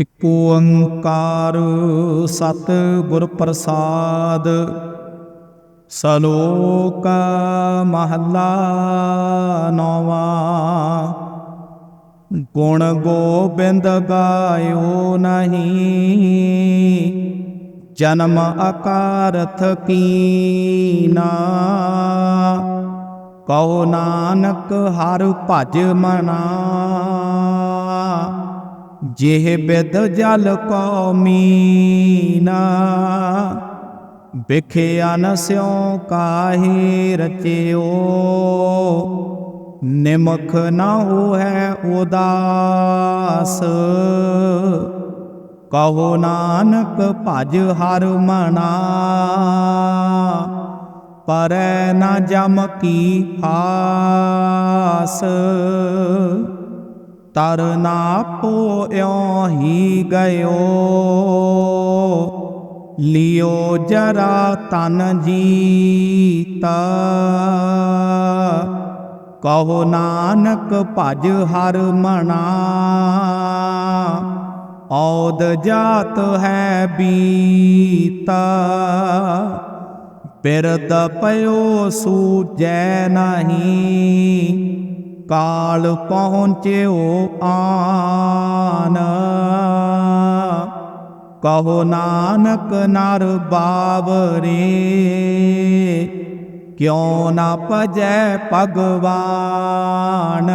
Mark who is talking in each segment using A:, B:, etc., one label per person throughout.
A: ਇਕ ਓੰਕਾਰ ਸਤ ਗੁਰ ਪ੍ਰਸਾਦ, ਸਲੋਕ ਮਹੱਲਾ ਨੌਵਾਂ, ਗੁਣ ਗੋਬਿੰਦ ਗਾਇਓ ਨਹੀਂ, ਜਨਮ ਅਕਾਰਥ ਕੀਨਾ। ਕਹੋ ਨਾਨਕ ਹਰ ਭਜ ਮਨਾ। ਜਿਹ ਜਲ ਕੋ ਮੀਨਾ ਵਿਖਿਆ ਨ ਸਿਉ ਕਾਹੇ ਰਚਿਓ। ਨਿਮਖ ਨ ਹੋਇ ਉਦਾਸ, ਕਹੋ ਨਾਨਕ ਭਜ ਹਰ ਮਨਾ। ਪਰੈ ਨਾ ਜਮ ਕੀ ਹਾਸ ਤਰ ਨਾ ਪੋਇਓ ਹੀ ਗਇਓ। ਲਿਓ ਜਰਾ ਤਨ ਜੀਤਾ। ਕਹੋ ਨਾਨਕ ਭਜ ਹਰ ਮਨਾ। ਔਦ ਜਾਤ ਹੈ ਬੀਤਾ। ਪਿਰਦ ਪਇਓ ਸੂਜੈ ਨਹੀਂ। ਕਾਲ ਪਹੁੰਚਿਓ ਆਨ। ਕਹੋ ਨਾਨਕ ਨਰ ਬਾਵਰੇ, ਕਿਉ ਨਾ ਭਜੈ ਭਗਵਾਨ?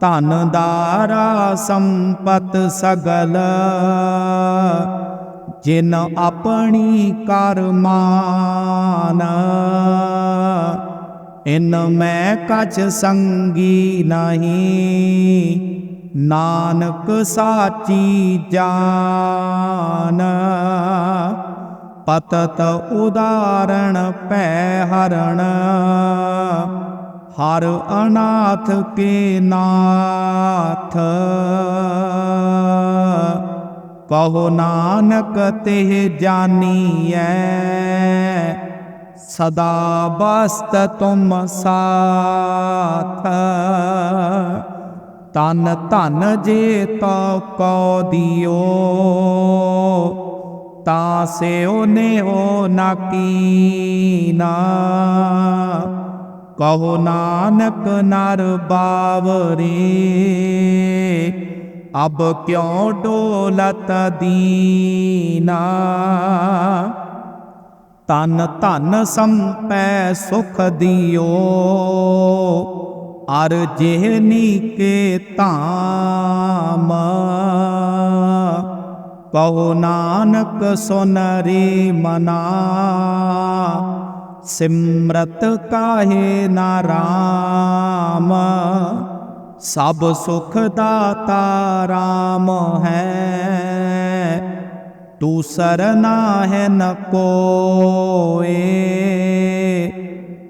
A: ਧਨ ਦਾਰਾ ਸੰਪਤ ਸਗਲ, ਜਿਨ ਆਪਣੀ ਕਰਮਾਨ ਇਨ ਮੈਂ ਕਛ ਸੰਗੀ ਨਹੀਂ। ਨਾਨਕ ਸਾਚੀ ਜਾਨ, ਪਤਤ ਉਦਾਰਣ ਪੈ ਹਰਣ। ਹਰ ਅਨਾਥ ਕੇ ਨਾਥ। ਕਹੋ ਨਾਨਕ ਤੇ ਜਾਨੀਐ। ਸਦਾ ਬਸਤ ਤੁਮ ਸਾਥ ਤਨ ਧਨ ਜੇ ਤੋ ਕੋ ਦਿਓ ਤਾ ਸਿਓ ਨੇ ਹੋ ਨਾ ਕੀਨਾ ਕਹੋ ਨਾਨਕ ਨਰ ਬਾਵਰੇ ਅਬ ਕਿਉ ਡੋਲਤ ਦੀਨਾ ਤਨ ਧਨ ਸੰਪੈ ਸੁਖ ਦਿਓ। ਅਰ ਜਿਹਨੀ ਕੇ ਧਾਮ, ਕਹੋ ਨਾਨਕ ਸੁਨਰੀ ਮਨਾ। ਸਿਮਰਤ ਕਾਹੇ ਨਾ ਰਾਮ, ਸਭ ਸੁਖ ਦਾਤਾ ਰਾਮ ਹੈ। ਤੂੰ ਦੂਸਰ ਨਾਹਿ ਨ ਕੋਏ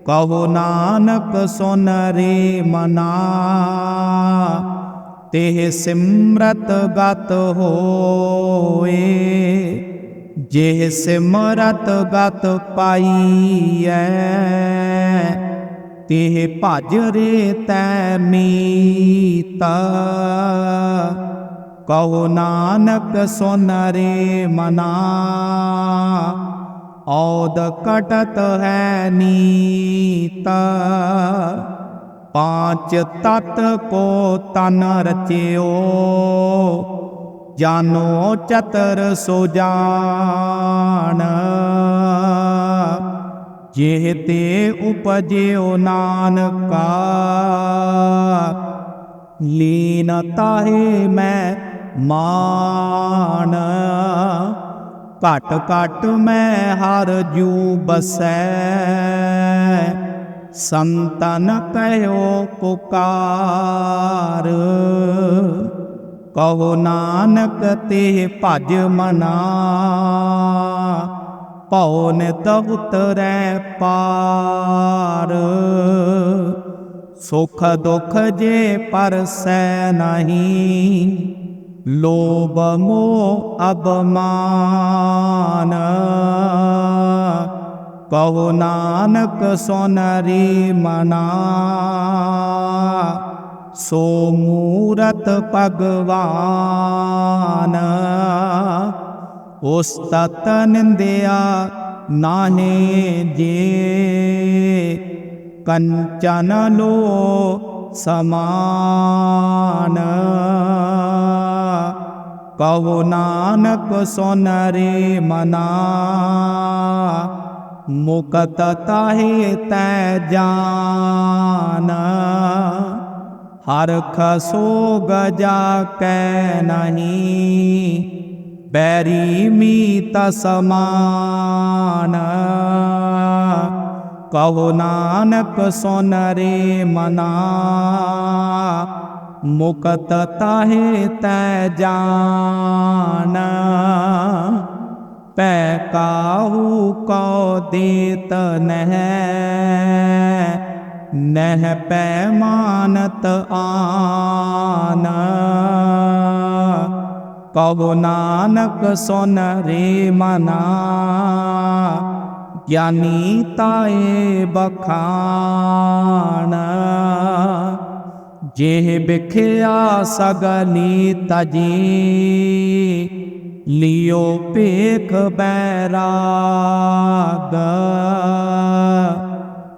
A: ਕਹੋ ਨਾਨਕ ਸੁਨ ਰੇ ਮਨਾ ਤੇ ਸਿਮਰਤ ਗਤ ਹੋਏ ਜੇ ਸਿਮਰਤ ਗਤ ਪਾਈਐ ਤੇ ਭਜ ਰੇ ਤੈ ਮੀਤਾ ਕਹੋ ਨਾਨਕ ਸੋਨਰੇ ਮਨਾ। ਔਦ ਕਟਤ ਹੈ ਨੀਤਾ। ਪਾਂਚ ਤਤ ਕੋ ਤਨ ਰਚਿਓ। ਜਾਨੋ ਚਤਰ ਸੋ ਜਾਣ। ਜਿਹ ਤੇ ਉਪਜਿਓ ਨਾਨਕਾ। ਲੀਨ ਤਾਹੇ ਮੈਂ ਮਾਨ ਘਟ ਘਟ ਮੈਂ ਹਰ ਜੂ ਬਸੈ। ਸੰਤਨ ਕਹਿਓ ਪੁਕਾਰ। ਕਹੋ ਨਾਨਕ ਤੇ ਭਜ ਮਨਾ। ਭਉ ਨਿਤ ਉਤਰੈ ਪਾਰ। ਸੁਖ ਦੁਖ ਜੇ ਪਰਸੈ ਨਹੀਂ। ਲੋਭ ਮੋਹ ਅਬਮਾਨ ਕਹੋ ਨਾਨਕ ਸੁਨ ਰੇ ਮਨਾ। ਸੋ ਮੂਰਤ ਭਗਵਾਨ। ਉਸ ਤਤ ਨਿੰਦਿਆ ਨਾਹੇ ਜੇ। ਕੰਚਨ ਲੋ ਸਮਾਨ। ਕਹੋ ਨਾਨਕ ਸੁਨਰੇ ਮਨਾ। ਮੁਕਤ ਤਾਹੇ ਤੈ ਜਾਨ। ਹਰ ਖਸੋ ਗਜਾ ਕੈ ਨਹੀਂ। ਬੈਰੀ ਮੀ ਤਸਮਾਨ ਕਹੋ ਨਾਨਕ ਸੁਨ ਰੇ ਮਨਾ। ਮੁਕਤ ਤਾਹੇ ਤੈ ਜਾਨ। ਪੈ ਕਾਹੂ ਕੋ ਦੇਤ ਨਹਿ। ਨਹਿ ਪੈ ਮਾਨਤ ਆਨ। ਕਹੋ ਨਾਨਕ ਸੁਨ ਰੇ ਮਨਾ। ਗਿਆਨੀ ਤਾਏ ਬਖਾਨ। ਜੇ ਵਿਖਿਆ ਸਗਲੀ ਤਜੀ, ਲਿਓ ਭੇਖ ਬੈਰਾਗ।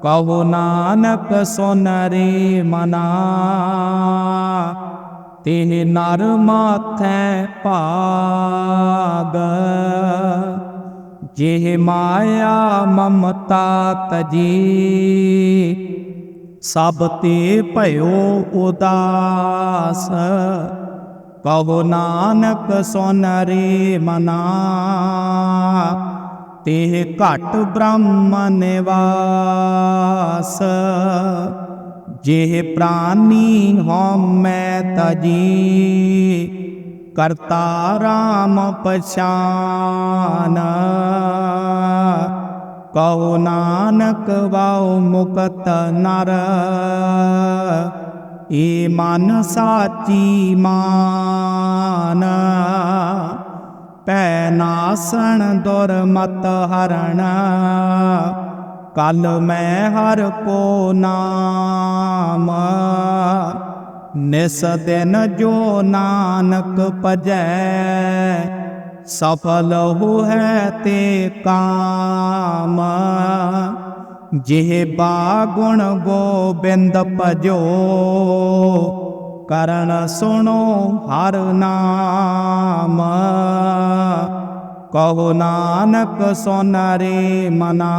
A: ਕਹੋ ਨਾਨਕ ਸੁਨਰੇ ਮਨਾ ਤੇ ਨਰ ਮਾਥੈ ਭਾਗ। ਜੇ ਮਾਇਆ ਮਮਤਾ ਤਜੀ ਸਭ ਤੇ ਭਇਓ ਉਦਾਸ। ਕਹੋ ਨਾਨਕ ਸੁਨ ਰੇ ਮਨਾ। ਤੇ ਘਟ ਬ੍ਰਹਮ ਨਿਵਾਸ। ਜੇ ਪ੍ਰਾਨੀ ਹਉਮੈ ਤਜੀ, ਕਰਤਾ ਰਾਮ ਪਛਾਨ। ਕਹੋ ਨਾਨਕ ਵਾਉ ਮੁਕਤ ਨਰ। ਏ ਮਨ ਸਾਚੀ ਮਾਨ। ਪੈ ਨਾਸਣ ਦੁਰਮਤ ਹਰਣ। ਕਲ ਮੈਂ ਹਰ ਕੋ ਨਾਮ। ਨਿਸ ਦਿਨ ਜੋ ਨਾਨਕ ਭਜੈ। ਸਫਲ ਹੋ ਤੇ ਕਾਮ। ਜਿਹ ਬਾ ਗੁਣ ਗੋਬਿੰਦ ਭਜੋ, ਕਰਨ ਸੁਣੋ ਹਰ ਨਾਮ। ਕਹੋ ਨਾਨਕ ਸੁਨ ਰੇ ਮਨਾ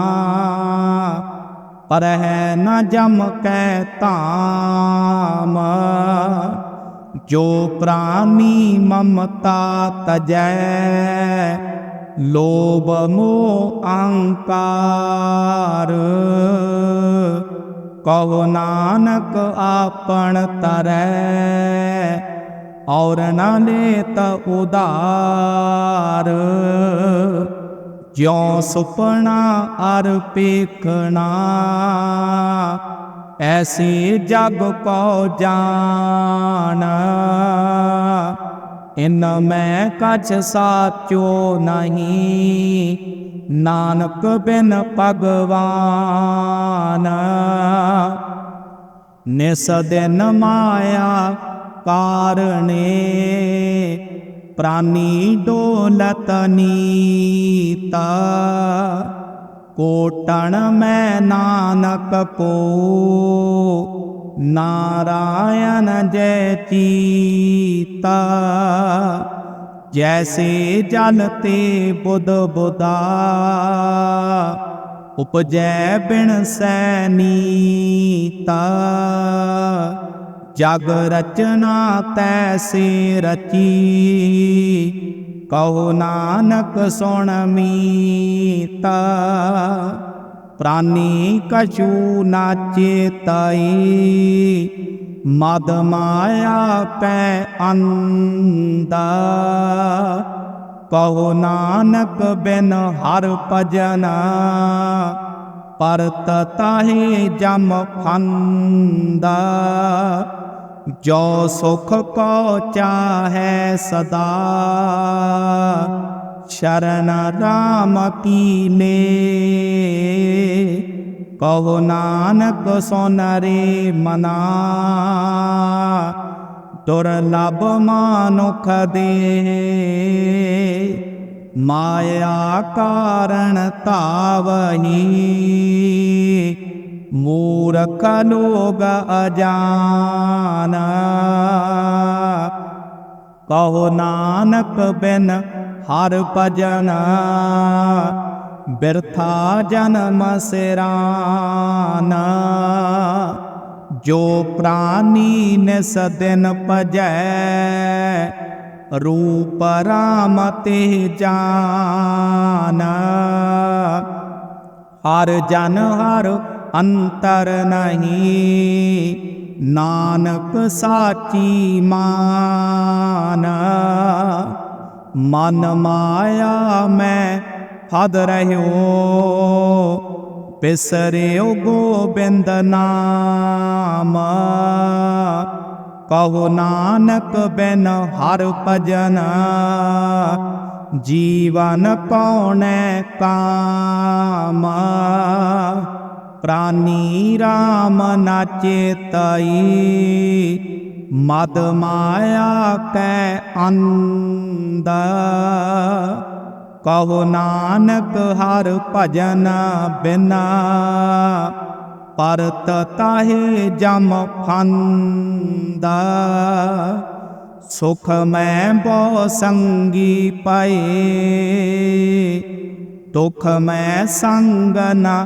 A: ਪਰ ਹੈ ਨ ਜਮ ਕੈ ਤਾਮ ਜੋ ਪ੍ਰਾਨੀ ਮਮਤਾ ਤਜੈ ਲੋਭ ਮੋਹ ਅਹੰਕਾਰ। ਕਹੋ ਨਾਨਕ ਆਪਣ ਤਰੈ, ਔਰ ਨਾ ਲੇਤ ਉਦਾਰ ਜਿਉ ਸੁਪਨਾ ਅਰ ਪੇਖਣਾ ਐਸੀ ਜਗ ਕੋ ਜਾਣ ਇਨ ਮੈਂ ਕਛ ਸਾਚੋ ਨਹੀਂ, ਨਾਨਕ ਬਿਨ ਭਗਵਾਨ। ਨਿਸ ਦਿਨ ਮਾਇਆ ਕਾਰਣੇ ਪ੍ਰਾਨੀ ਡੋਲਤ ਨੀਤਾ। ਕੋਟਣ ਮੈਂ ਨਾਨਕ ਕੋ। ਨਾਰਾਇਣ ਜੈ ਚੀਤਾ, ਜੈਸੇ ਜਲ ਤੇ ਬੁੱਧ ਬੁਦਾ। ਉਪਜੈ ਬਿਨ ਸੈਨੀਤਾ, ਜਗ ਰਚਨਾ ਤੈਸੇ ਰਚੀ। ਕਹੋ ਨਾਨਕ ਸੁਣ ਮੀਤਾ, ਪ੍ਰਾਨੀ ਕਛੂ ਨਾਚੇ ਤਾਈ, ਮਦ ਮਾਇਆ ਪੈ ਅੰਦਾ। ਕਹੋ ਨਾਨਕ ਬਿਨ ਹਰ ਭਜਨ, ਪਰਤ ਤਾਹੇ ਜਮ ਫੰਦਾ। ਜੋ ਸੁਖ ਕੋ ਚਾਹੈ ਸਦਾ। ਸ਼ਰਨ ਰਾਮ ਕੀਨੇ ਕਹੋ ਨਾਨਕ ਸੋਨਰੇ ਮਨਾ। ਦੁਰਲਭ ਮਾਨੁਖ ਦੇ। ਮਾਇਆ ਕਾਰਣ ਤਾਵਹੀ ਮੂਰਖ ਲੋਗ ਅਜਾਨ। ਕਹੋ ਨਾਨਕ ਬਿਨ ਹਰ ਭਜਨ, ਬਿਰਥਾ ਜਨਮ ਸਿਰਾਨ। ਜੋ ਪ੍ਰਾਨੀ ਨਿਸ ਦਿਨ ਭਜੈ, ਰੂਪ ਰਾਮ ਤੇ ਜਾਨ। ਹਰ ਜਨ ਹਰ ਅੰਤਰ ਨਹੀਂ, ਨਾਨਕ ਸਾਚੀ ਮਾਨ। ਮਨ ਮਾਇਆ ਮੈਂ ਫਦ ਰਹਿਓ, ਬਿਸਰਿਓ ਗੋਬਿੰਦ ਨਾਮ। ਕਹੋ ਨਾਨਕ ਬਿਨ ਹਰ ਭਜਨ, ਜੀਵਨ ਕੌਣੈ ਕਾਮ। ਪ੍ਰਾਨੀ RAM ਨਾਚੇ ਤਈ। ਮਦ ਮਾਇਆ ਕੈ ਅੰਦ ਕਹੋ ਨਾਨਕ ਹਰ ਭਜਨ ਬਿਨਾ। ਪਰਤ ਤਾਹੇ ਜਮ ਫੰਦਾ। ਸੁਖ ਮੈਂ ਬੋ ਸੰਗੀ ਪਏ। ਦੁਖ ਮੈਂ ਸੰਗ ਨ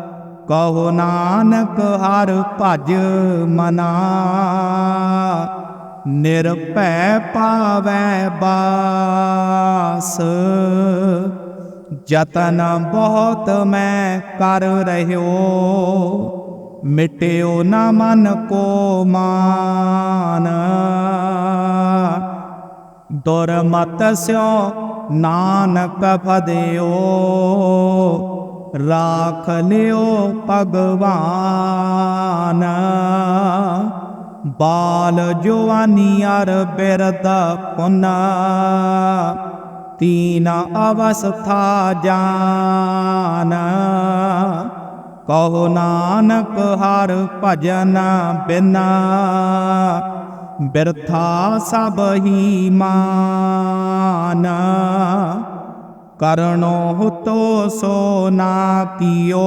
A: ਕਹੋ ਨਾਨਕ ਹਰ ਭਜ ਮਨਾ। ਨਿਰਭੈ ਪਾਵੈ ਬਾਸ। ਜਤਨ ਬਹੁਤ ਮੈਂ ਕਰ ਰਹਿਓ, ਮਿਟਿਓ ਨਾ ਮਨ ਕੋ ਮਾਨ। ਦੁਰਮਤ ਸਿਓ ਨਾਨਕ ਫਦਿਓ ਰਾਖ ਲਿਓ ਭਗਵਾਨ ਬਾਲ ਜਵਾਨੀ ਅਰ ਬਿਰਦ ਪੁਨਾ ਤੀਨ ਅਵਸਥਾ ਜਾਨ ਕਹੋ ਨਾਨਕ ਹਰ ਭਜਨ ਬਿਨਾ ਬਿਰਥਾ ਸਭ ਹੀ ਮਾਨ ਕਰਨੋ ਤੋ ਸੋ ਨਾ ਕੀਓ।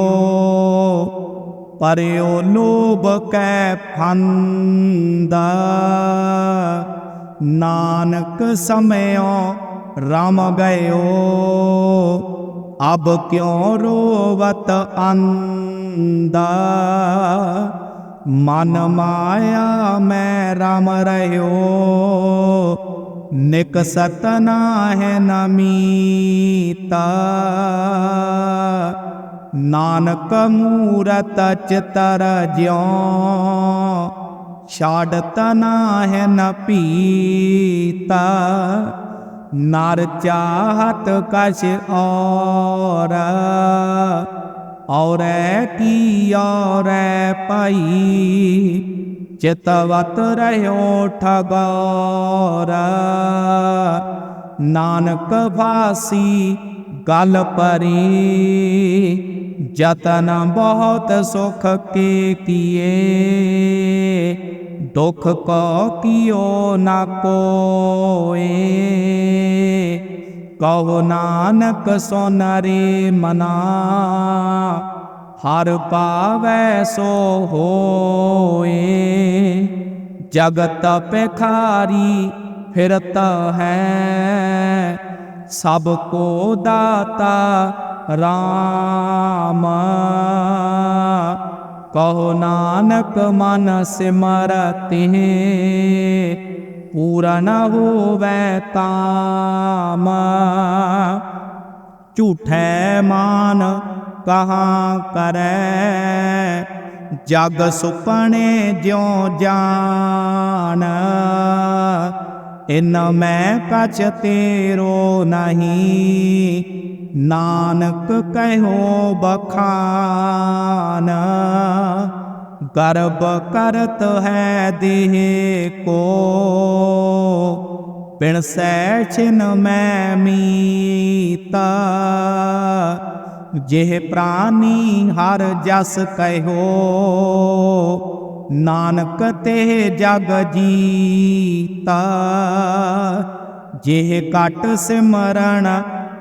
A: ਪਰਿਓ ਲੋਭ ਕੈ ਫੰਦਾ। ਨਾਨਕ ਸਮਿਓ ਰਮ ਗਇਓ। ਅਬ ਕਿਉ ਰੋਵਤ ਅੰਦਾ ਮਨ ਮਾਇਆ ਮੈਂ ਰਮ ਰਹਿਓ ਨਿਕ ਸਤ ਨਾਹਿ ਨਮੀਤਾ ਨਾਨਕ ਮੂਰਤ ਚਿਤਰ ਜਿਉ। ਛਾੜਤ ਨਾਹਿ ਨ ਪੀਤਾ। ਨਰ ਚਾਹਤ ਕਛ ਔਰ। ਔਰੈ ਕੀ ਔਰੈ ਪਾਈ। ਚਿਤਵਤ ਰਹਿਓ ਠਗੌਰ। ਨਾਨਕ ਵਾਸੀ ਗਲ ਪਰੀ, ਜਤਨ ਬਹੁਤ ਸੁਖ ਕੇ ਕੀਏ ਦੁਖ ਕੋ ਕੀਓ ਨਾ ਕੋਏ। ਕਹੋ ਨਾਨਕ ਸੁਨ ਰੇ ਮਨਾ ਹਰ ਪਾਵੈ ਸੋ ਹੋਏ। ਜਗਤ ਪਖਾਰੀ ਫਿਰਤ ਹੈ, ਸਭ ਕੋ ਦਾਤਾ RAM ਕਹੋ ਨਾਨਕ ਮਨ ਸਿਮਰਤਿ, ਪੂਰਨ ਹੋਵੇ ਤਾਮ। ਝੂਠੈ ਮਾਨ ਕਹਾ ਕਰੈ? ਜਗ ਸੁਪਨੇ ਜਿਉ ਜਾਣ ਇਨ ਮੈਂ ਕਛ ਤੇਰੋ ਨਹੀਂ। ਨਾਨਕ ਕਹਿਓ ਬਖਾਨ, ਗਰਬ ਕਰਤ ਹੈ ਦੇਹ ਕੋ। ਬਿਨ ਸੈ ਛਿਨ ਮੈਂ ਮੀਤਾ। ਜਿਹ ਪ੍ਰਾਨੀ ਹਰ ਜਸ ਕਹਿਓ, ਨਾਨਕ ਤੇ ਜਗ ਜੀਤਾ। ਜਿਹ ਕਟ ਸਿਮਰਨ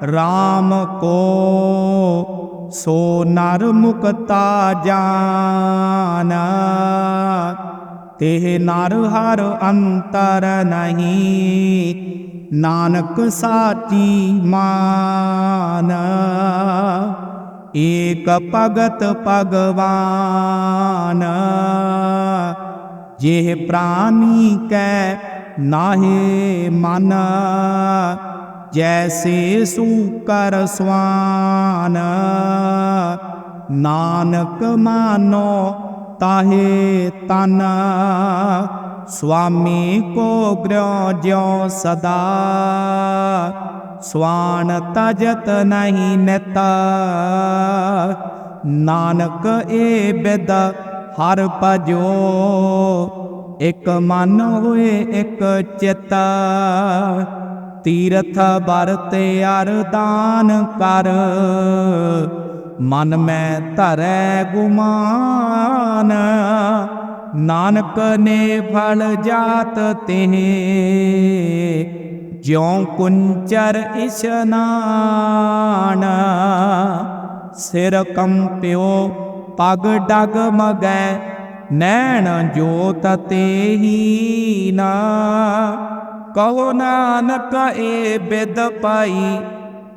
A: RAM ਕੋ, ਸੋ ਨਰ ਮੁਕਤਾ ਜਾਨ। ਤੇ ਨਰ ਹਰ ਅੰਤਰ ਨਹੀਂ। ਨਾਨਕ ਸਾਚੀ ਮਾਨ, ਏਕ ਭਗਤ ਭਗਵਾਨ। ਜਿਹ ਪ੍ਰਾਨੀ ਕੈ ਨਾਹੀ ਮਨ, ਜੈਸੇ ਸੂਕਰ ਸਵਾਨ। ਨਾਨਕ ਮਾਨੋ ਤਾਹੇ ਤਨ, ਸੁਆਮੀ ਕੋ ਗ੍ਰਹਿ ਜਿਉ ਸਦਾ। ਸਵਾਨ ਤਜਤ ਨਹੀਂ ਨਤਾ, ਨਾਨਕ ਏ ਬਿਦ ਹਰ ਭਜੋ। ਇਕ ਮਨ ਹੋਏ ਇਕ ਚਿਤ, ਤੀਰਥ ਬਰਤੇ ਅਰਦਾਨ ਕਰ। ਮਨ ਮੈਂ ਧਰੈ ਗੁਮਾਨ, ਨਾਨਕ ਨੇ ਫਲ ਜਾਤ ਤੇ ਜਿਉ ਕੁੰਚਰ ਇਸ਼ਨਾਨ ਸਿਰ ਕੰਪਿਓ ਪਗ ਡਗ ਮਗੈ, ਨੈਣ ਜੋਤ ਤੇਹੀ ਨਾ। ਕਹੋ ਨਾਨਕ ਏ ਬਿਦ ਪਾਈ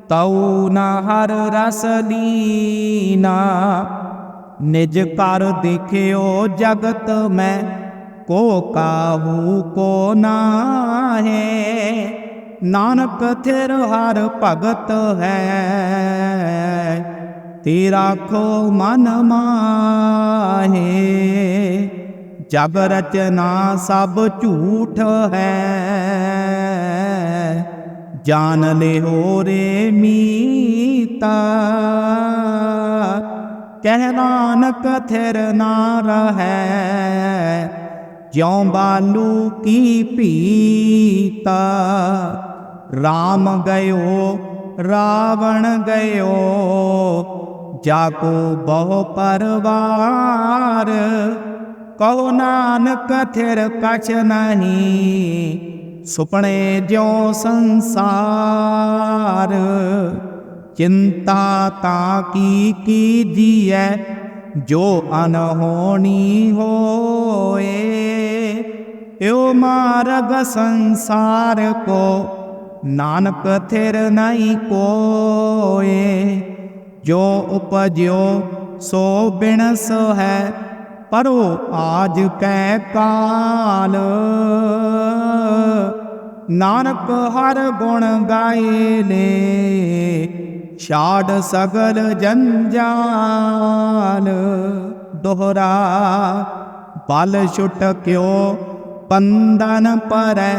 A: ਤਉ ਨਾ ਹਰ ਰਸ ਲੀਨਾ। ਨਿਜ ਕਰ ਦੇਖਿਓ ਜਗਤ ਮੈਂ, ਕੋ ਕਾਹੂ ਕੋ ਨਾਹੇ। ਨਾਨਕ ਥਿਰ ਹਰ ਭਗਤ ਹੈ, ਤੇਰਾ ਖੋ ਮਨ ਮਾਹੇ। ਜਗ ਰਚਨਾ ਸਭ ਝੂਠ ਹੈ। ਜਾਨ ਲਿਓ ਰੇ ਮੀਤਾ। ਕਹਿ ਨਾਨਕ ਥਿਰ ਨਾ ਰਹੈ, ਜਿਉ ਬਾਲੂ ਕੀ ਪੀਤਾ। RAM ਗਇਓ, ਰਾਵਣ ਗਇਓ ਜਾਕੋ ਬਹੁ ਪਰਵਾਰ। ਕਹੋ ਨਾਨਕ ਥਿਰ ਕਛ ਨਹੀਂ ਸੁਪਨੇ ਜਿਉ ਸੰਸਾਰ, ਚਿੰਤਾ ਤਾਂ ਕੀ ਕੀਜੀਐ ਜੋ ਅਨਹੋਣੀ ਹੋਏ। ਏਉ ਮਾਰਗ ਸੰਸਾਰ ਕੋ ਨਾਨਕ ਥਿਰ ਨਹੀਂ ਕੋਏ, ਜੋ ਉਪਜਿਓ ਸੋ ਬਿਨਸ ਹੈ। ਪਰੋ ਆਜ ਕੈ ਕਾਲ। ਨਾਨਕ ਹਰ ਗੁਣ ਗਾਏ ਨੇ, ਛਾੜ ਸਗਲ ਜੰਜਾਲ। ਦੋਹਰਾ ਬਲ ਛੁਟ ਕਿਓ ਪੰਦਨ ਪਰੈ,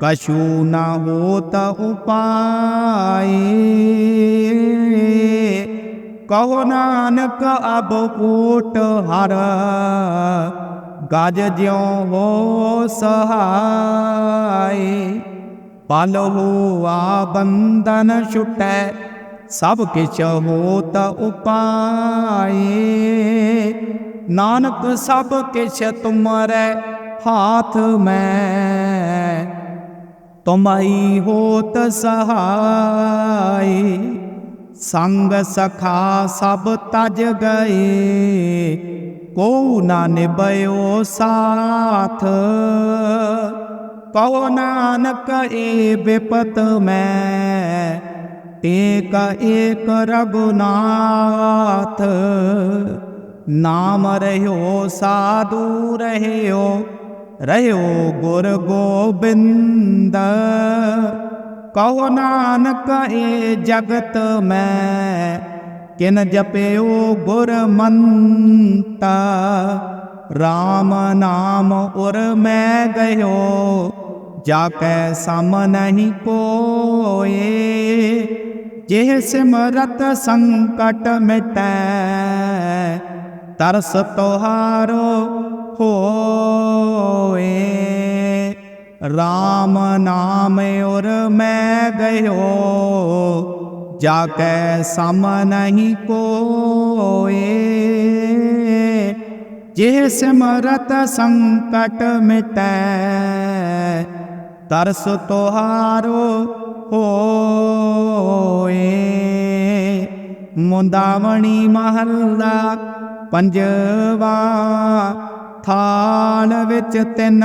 A: ਕਛੂ ਨਾ ਹੋਤ ਉਪਾਏ। ਕਹੋ ਨਾਨਕ ਅਬ ਕੋਟ ਹਰ, ਗਜ ਜਿਉ ਹੋ ਸਹਾਈ। ਪਲ ਹੋਆ ਬੰਧਨ ਛੁਟੈ, ਸਭ ਕਿਛ ਹੋਤ ਉਪਾਏ ਨਾਨਕ ਸਭ ਕਿਛ ਤੁਮਰੇ ਹਾਥ ਮੈਂ, ਤੁਮਈ ਹੋਤ ਸਹਾਈ। ਸੰਗ ਸਖਾ ਸਭ ਤਜ ਗਏ। ਕੋ ਨਾ ਨਿਭਇਓ ਸਾਥ। ਕਹੋ ਨਾਨਕ ਏ ਬਿਪਤ ਮੈਂ। ਏਕ ਏਕ ਰਗੁਨਾਥ ਨਾਮ ਰਹਿਓ, ਸਾਧੂ ਰਹਿਓ। ਰਹਿਓ ਗੁਰ ਗੋਬਿੰਦ। ਕਹੋ ਨਾਨਕ, ਏ ਜਗਤ ਮੈਂ, ਕਿਨ ਜਪਿਓ ਗੁਰ ਮੰਤਾ। RAM ਨਾਮ ਉਰ ਮੈਂ ਗਇਓ ਜਾ ਕੈ ਸਮ ਨਹੀਂ ਕੋਏ। ਜਿਹ ਸਿਮਰਤ ਸੰਕਟ ਮਿਟੈ, ਤਰਸ ਤੁਹਾਰੋ ਹੋਏ। RAM ਨਾਮ ਉਰ ਮੈਂ ਗਇਓ ਜਾ ਕੈ ਸਮ ਨਹੀਂ ਕੋਏ। ਜਿਹ ਸਿਮਰਤ ਸੰਕਟ ਮਿਟੈ, ਤਰਸ ਤੁਹਾਰੋ ਹੋਏ। ਮੁੰਦਾਵਣੀ ਮਹੱਲਾ ਪੰਜਵਾ, ਥਾਲ ਵਿੱਚ ਤਿੰਨ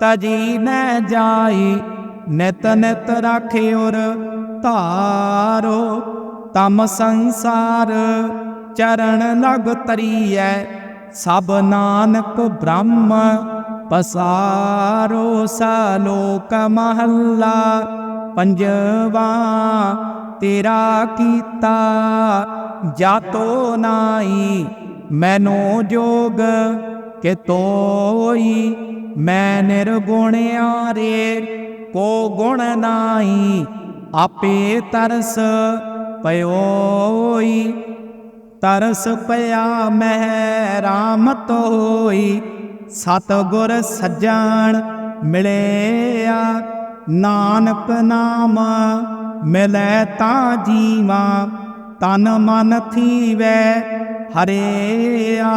A: ਤਜੀ ਨੈ ਜਾਈ, ਨਿਤ ਨਿਤ ਰਾਖਿਓਰ ਧਾਰੋ। ਤਮ ਸੰਸਾਰ ਚਰਨ ਲਗ ਤਰੀਐ, ਸਭ ਨਾਨਕ ਬ੍ਰਹਮ ਪਸਾਰੋ। ਸਾਲੋਕ ਮਹੱਲਾ ਪੰਜਵਾ, ਤੇਰਾ ਕੀਤਾ ਜਾਤੋ ਨਾਈ, ਮੈਨੋ ਜੋਗ ਕਿ ਤੋਈ ਮੈਂ ਨਿਰਗੁਣ ਰੇ ਕੋ ਗੁਣ ਨਾਈ ਆਪੇ ਤਰਸ ਪਇਓਈ ਤਰਸ ਪਿਆ ਮਹਿ ਰਾਮ ਤੋਈ ਸਤ ਗੁਰ ਸੱਜਣ ਮਿਲਿਆ। ਨਾਨਕ ਨਾਮ ਮਿਲੈ ਤਾਂ ਜੀਵਾ, ਤਨ ਮਨ ਥੀਵੈ ਹਰਿਆ।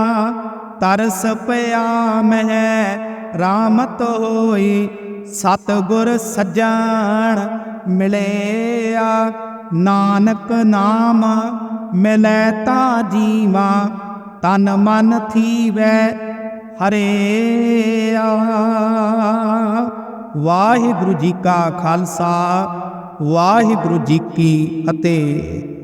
A: ਤਰਸ ਪਿਆ ਮਹਿ ਰਾਮਤ ਹੋਈ ਸਤ ਗੁਰ ਸੱਜਣ ਮਿਲਿਆ। ਨਾਨਕ ਨਾਮ ਮਿਲੈ ਤਾ ਜੀਵਾ, ਤਨ ਮਨ ਥੀਵੈ ਹਰਿਆ ਵਾਹਿਗੁਰੂ ਜੀ ਕਾ ਖਾਲਸਾ, ਵਾਹਿਗੁਰੂ ਜੀ ਕੀ ਫਤਿਹ।